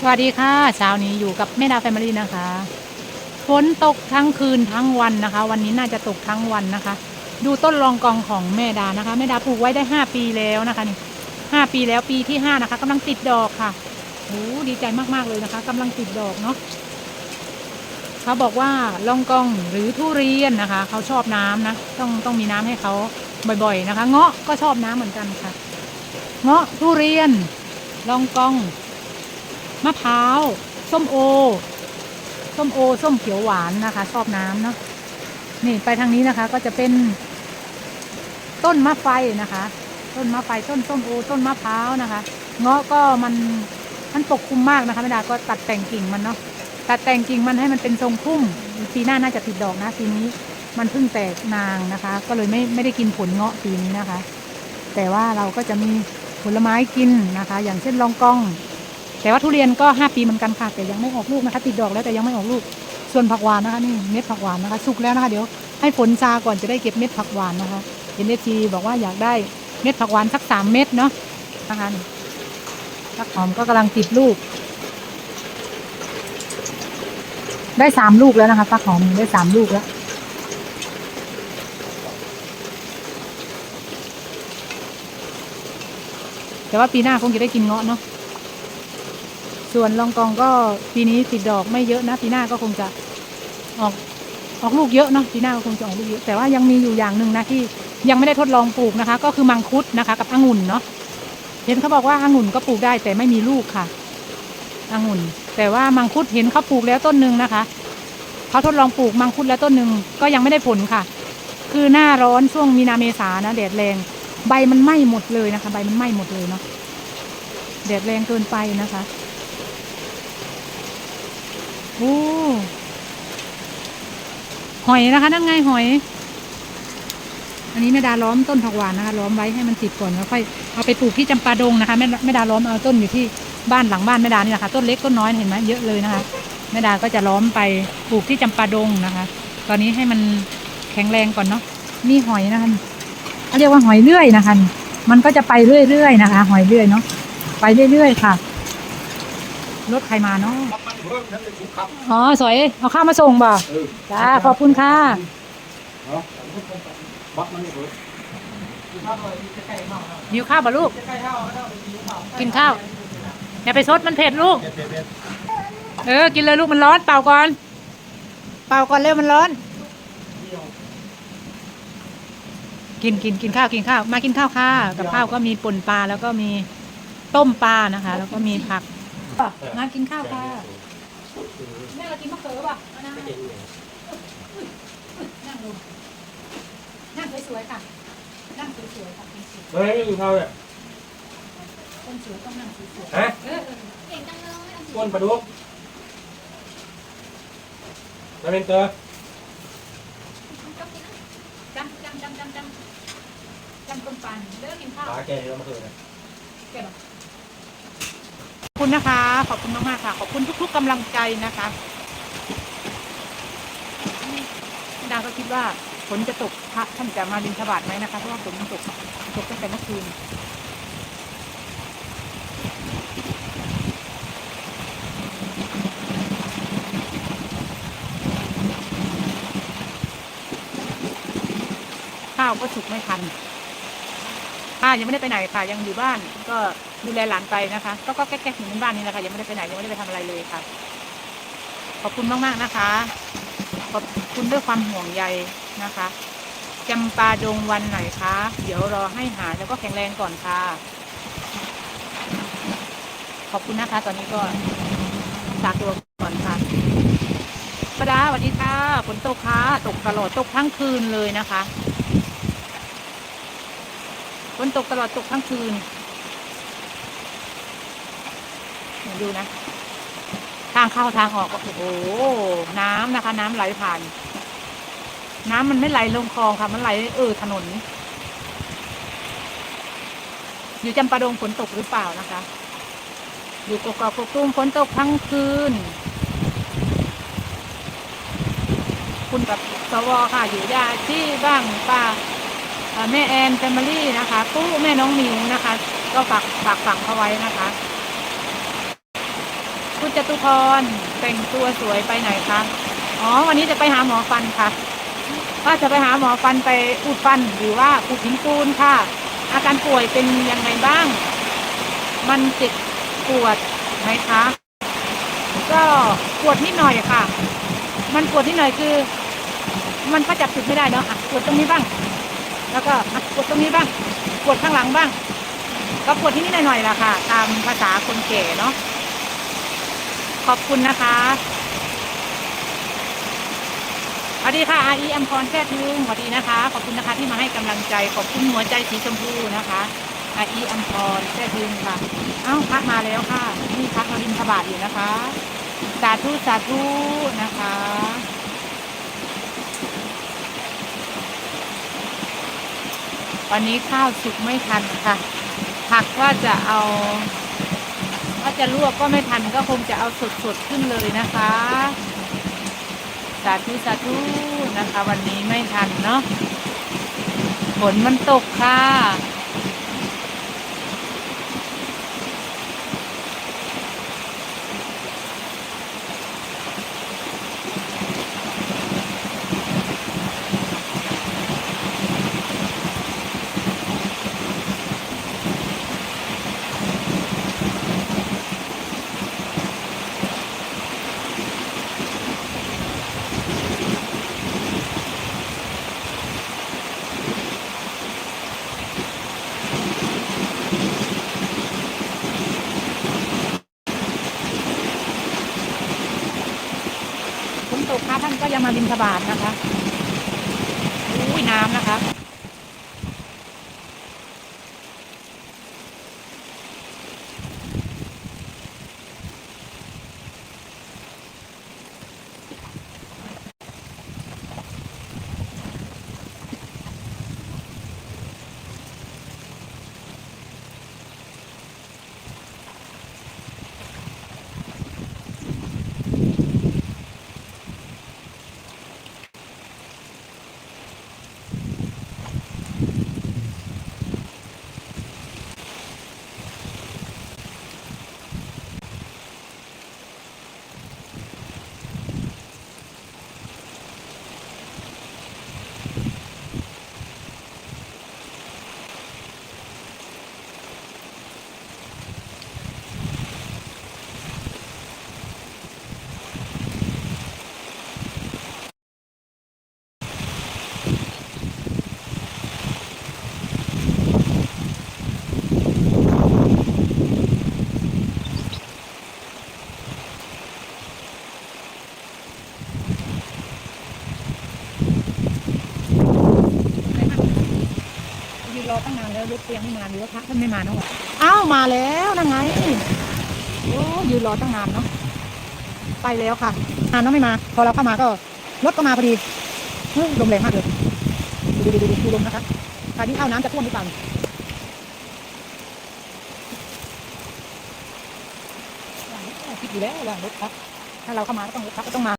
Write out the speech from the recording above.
สวัสดีค่ะเช้านี้อยู่กับแม่ดาแฟมิลี่นะคะฝนตกทั้งคืนทั้งวันนะคะ วันนี้น่าจะตกทั้งวันนะคะ ดูต้นรองกองของแม่ดานะคะแม่ดาปลูกไว้ได้ห้าปีแล้วนะคะนี่ห้าปีแล้วปีที่ห้านะคะกำลังติดดอกค่ะโอ้ดีใจมากๆเลยนะคะกำลังติดดอกเนาะเขาบอกว่าลองกองหรือทุเรียนนะคะ เขาชอบน้ำนะต้องต้องมีน้ำให้เขาบ่อยๆนะคะ เงาะก็ชอบน้ำเหมือนกันค่ะ เงาะทุเรียนลองกอง มะพร้าว ส้มโอ ส้มโอ ส้มเขียวหวานนะคะ ชอบน้ำเนาะ นี่ไปทางนี้นะคะ ก็จะเป็น ต้นมะไฟนะคะ ต้นมะไฟ ต้นส้มโอ ต้นมะพร้าวนะคะ เงาะก็มัน มันปกคลุมมากนะคะไม่ดา ก็ตัดแต่งกิ่งมันเนาะ ตัดแต่งกิ่งมันให้มันเป็นทรงพุ่ม ปีหน้าน่าจะติดดอกนะปีนี้ มันเพิ่งแตกนางนะคะ ก็เลยไม่ไม่ได้กินผลเงาะปีนี้นะคะ แต่ว่าเราก็จะมีผลไม้กินนะคะ อย่างเช่นลองกอง แต่ว่าทุเรียนก็ห้าปีเหมือนกันค่ะ แต่ยังไม่ออกลูกนะคะติดดอกแล้วแต่ยังไม่ออกลูก ส่วนผักหวานนะคะนี่เม็ดผักหวานนะคะ สุกแล้วนะคะเดี๋ยวให้ฝนซาก่อนจะได้เก็บเม็ดผักหวานนะคะเห็นเอฟซีบอกว่าอยากได้เม็ดผักหวานสักสามเม็ดเนาะนะคะผักหอมก็กำลังติดลูก ได้สามลูกแล้วนะคะฟักหอมได้สามลูกแล้วแต่ว่าปีหน้าคงจะได้กินเงาะเนาะ ส่วนลองกองก็ปีนี้ติดดอกไม่เยอะนะปีหน้าก็คงจะออกออกลูกเยอะเนาะปีหน้าก็คงจะออกลูกเยอะแต่ว่ายังมีอยู่อย่างหนึ่งนะที่ยังไม่ได้ทดลองปลูกนะคะ ก็คือมังคุดนะคะ กับองุ่นเนาะเห็นเขาบอกว่าองุ่นก็ปลูกได้แต่ไม่มีลูกค่ะองุ่น แต่ว่ามังคุดเห็นเขาปลูกแล้วต้นหนึ่งนะคะเขาทดลองปลูกมังคุดแล้วต้นหนึ่งก็ยังไม่ได้ผลค่ะ คือหน้าร้อนช่วงมีนาเมษานะแดดแรง ใบมันไหม้หมดเลยนะคะ ใบมันไหม้หมดเลยเนาะแดดแรงเกินไปนะคะ โอ้หอยนะคะ นั่นไงหอย อันนี้แม่ดาล้อมต้นผักหวานนะคะล้อมไว้ให้มันติดก่อนแล้วค่อยเอาไปปลูกที่จำปาดงนะคะแม่แม่ดาล้อมเอาต้นอยู่ที่บ้านหลังบ้านแม่ดานี่แหละค่ะต้นเล็กต้นน้อยเห็นไหมเยอะเลยนะคะแม่ดาก็จะล้อมไปปลูกที่จำปาดงนะคะ ตอนนี้ให้มันแข็งแรงก่อนเนาะมีหอยนะคะเขาเรียกว่าหอยเลื่อยนะคะ มันก็จะไปเรื่อยๆนะคะ หอยเลื่อยเนาะไปเรื่อยๆค่ะรถใครมาเนาะ เพิ่มทั้งเป็นทุกครับอ๋อสวยเอาข้าวมาส่งบ่เออจ้าขอบคุณค่ะเนาะบักมันนี่เพิ่มหิวข้าวป่ะลูก กินข้าวอย่าไปซดมันเผ็ดลูกเด็ดเด็ดเออ กินเลยลูกมันร้อนเป่าก่อน เป่าก่อนเร็วมันร้อน กินกินกินข้าวกินข้าว มากินข้าวค่ะ กับข้าวก็มีป่นปลาแล้วก็มีต้มปลานะคะ แล้วก็มีผัก มากินข้าวค่ะ แม่เรากินมะเขือป่ะเอานั่งนั่งลงนั่งสวยๆค่ะ นั่งสวยๆค่ะคนสวยเฮ้ยกินข้าวเนี่ยคนสวยต้องนั่งสวยฮะๆเออเออก้นปลาดุกมาเป็นเตอร์จำจำจำจำจำจำต้นปลาเด้อกินข้าวขาแกเรามาคืนนะแกบอกขอบ คุณนะคะ ขอบคุณมากๆค่ะ ขอบคุณทุก ๆกำลังใจนะคะดาก็คิดว่าฝนจะตกพระท่านจะมาดินทบาทไหมนะคะเพราะว่าฝนมันตกตกตั้งแต่เมื่อคืนข้าวก็สุกไม่ทันค่ะยังไม่ได้ไปไหนค่ะยังอยู่บ้านก็ ดูแลหลานไปนะคะ ก็ก็แก๊กๆอยู่ในบ้านนี่นะคะยังไม่ได้ไปไหนยังไม่ได้ไปทำอะไรเลยค่ะ ขอบคุณมากๆนะคะ ขอบคุณด้วยความห่วงใยนะคะจำปาดงวันไหนคะ เดี๋ยวรอให้หายแล้วก็แข็งแรงก่อนค่ะ ขอบคุณนะคะ ตอนนี้ก็จากตัวก่อนค่ะประดาสวัสดีค่ะฝนตกค่ะตกตลอดตกทั้งคืนเลยนะคะฝนตกตลอดตกทั้งคืนเดูนะ ทางเข้าทางออกก็โอ้โหน้ำนะคะ น้ำไหลผ่าน น้ำมันไม่ไหลลงคลองค่ะ มันไหลเออถนน อยู่จำปาดงฝนตกหรือเปล่านะคะ อยู่กกอกกตุ้มฝนตกทั้งคืน คุณกับสวค่ะ อยู่ยาที่บ้างป้าแม่แอนแฟมิลี่นะคะตู้แม่น้องมิวนะคะ ก็ฝากฝากฝังเขาไว้นะคะ คุณจตุพรแต่งตัวสวยไปไหนคะ อ๋อ วันนี้จะไปหาหมอฟันค่ะ ว่าจะไปหาหมอฟันไปอุดฟันหรือว่าอุดหินปูนค่ะ อาการป่วยเป็นยังไงบ้าง มันเจ็บปวดไหมคะ ก็ปวดนิดหน่อยค่ะ มันปวดนิดหน่อยคือ มันก็จับจุดไม่ได้เนาะอะปวดตรงนี้บ้าง แล้วก็ปวดตรงนี้บ้าง ปวดข้างหลังบ้าง ก็ปวดที่นี่หน่อยๆล่ะค่ะ ตามภาษาคนแก่เนาะ ขอบคุณนะคะสวัสดีค่ะอาอีอัมพรแท้ทึงสวัสดีนะคะ ขอบคุณนะคะที่มาให้กำลังใจ ขอบคุณหัวใจสีชมพูนะคะอาอีอัมพรแท้ทึงค่ะ เอ้าพักมาแล้วค่ะ นี่พักมาบินทบาทอยู่นะคะ สาธุสาธุนะคะวันนี้ข้าวสุกไม่ทันค่ะ ผักว่าจะเอา ถ้าจะลวกก็ไม่ทันก็คงจะเอาสดๆขึ้นเลยนะคะ สาธุสาธุนะคะ วันนี้ไม่ทันเนาะฝนมันตกค่ะ ฝนตกค่ะท่านก็ยังมา บินทบาทนะคะอุ้ยน้ำนะคะ รอตั้งนานแล้วรถเตียงไม่มาหรือว่าพระท่านไม่มาเนาะอ้าวมาแล้วนั่งไงโอ้ยืนรอตั้งนานเนาะไปแล้วค่ะนานเนาะไม่มา พอเราเข้ามาก็รถก็มาพอดีเฮ้ยลมแรงมากเลยดูดูดูดูดูลมนะคะตอนนี้เข้าน้ำจะท่วมหรือเปล่าคิดอยู่แล้วว่ารถครับ ถ้าเราเข้ามาก็ต้องรถครับก็ต้องมา